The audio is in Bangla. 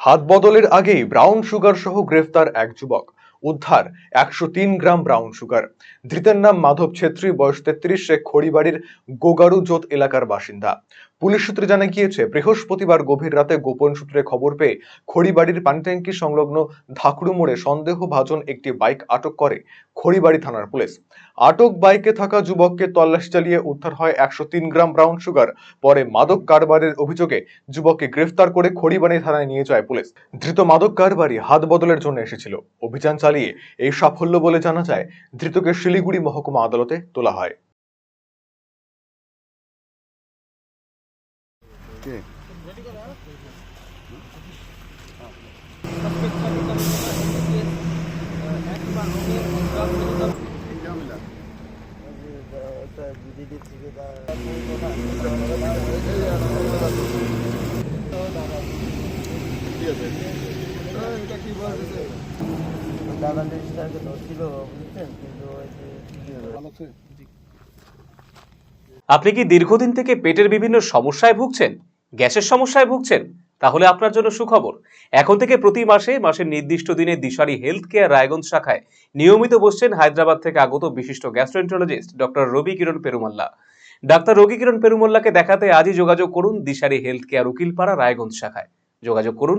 হাত বদলের আগেই ব্রাউন সুগার সহ গ্রেফতার এক যুবক। উদ্ধার একশো তিন গ্রাম ব্রাউন সুগার ধৃতের নাম মাধব ছেত্রী, বয়স তেত্রিশ, সে খড়িবাড়ির গোগারু জোত এলাকার বাসিন্দা। পুলিশ সূত্রে জানা গিয়েছে, বৃহস্পতিবার গভীর রাতে গোপন সূত্রে খবর পেয়ে খড়িবাড়ির পানিট্যাঙ্কি সংলগ্ন ধাকুড়ু মোড়ে সন্দেহভাজন একটি বাইক আটক করে খড়িবাড়ি থানার পুলিশ। আটক বাইকে থাকা যুবককে তল্লাশি চালিয়ে উদ্ধার হয় একশো তিন গ্রাম ব্রাউন সুগার পরে মাদক কারবারের অভিযোগে যুবককে গ্রেফতার করে খড়িবাড়ি থানায় নিয়ে যায় পুলিশ। ধৃত মাদক কারবারি হাত বদলের জন্য এসেছিল। অভিযান চালিয়ে চালিয়ে এই সাফল্য বলে জানা যায়, ধৃতকে শিলিগুড়ি মহকুমা আদালতে তোলা হয়। আছে কি? বলছে আপনি কি দীর্ঘদিন থেকে পেটের বিভিন্ন সমস্যায় ভুগছেন? গ্যাসের সমস্যায় ভুগছেন? তাহলে আপনার জন্য সুখবর। এখন থেকে প্রতি মাসে, মাসের নির্দিষ্ট দিনে দিশারি হেলথ কেয়ার রায়গঞ্জ শাখায় নিয়মিত বসছেন হায়দ্রাবাদ থেকে আগত বিশিষ্ট গ্যাস্ট্রোএন্টারোলজিস্ট ডক্টর রবি কিরণ পেরুমাল্লা। ডাক্তার রবি কিরণ পেরুমল্লাকে দেখাতে আজই যোগাযোগ করুন দিশারি হেলথ কেয়ার উকিলপাড়া রায়গঞ্জ শাখায়। যোগাযোগ করুন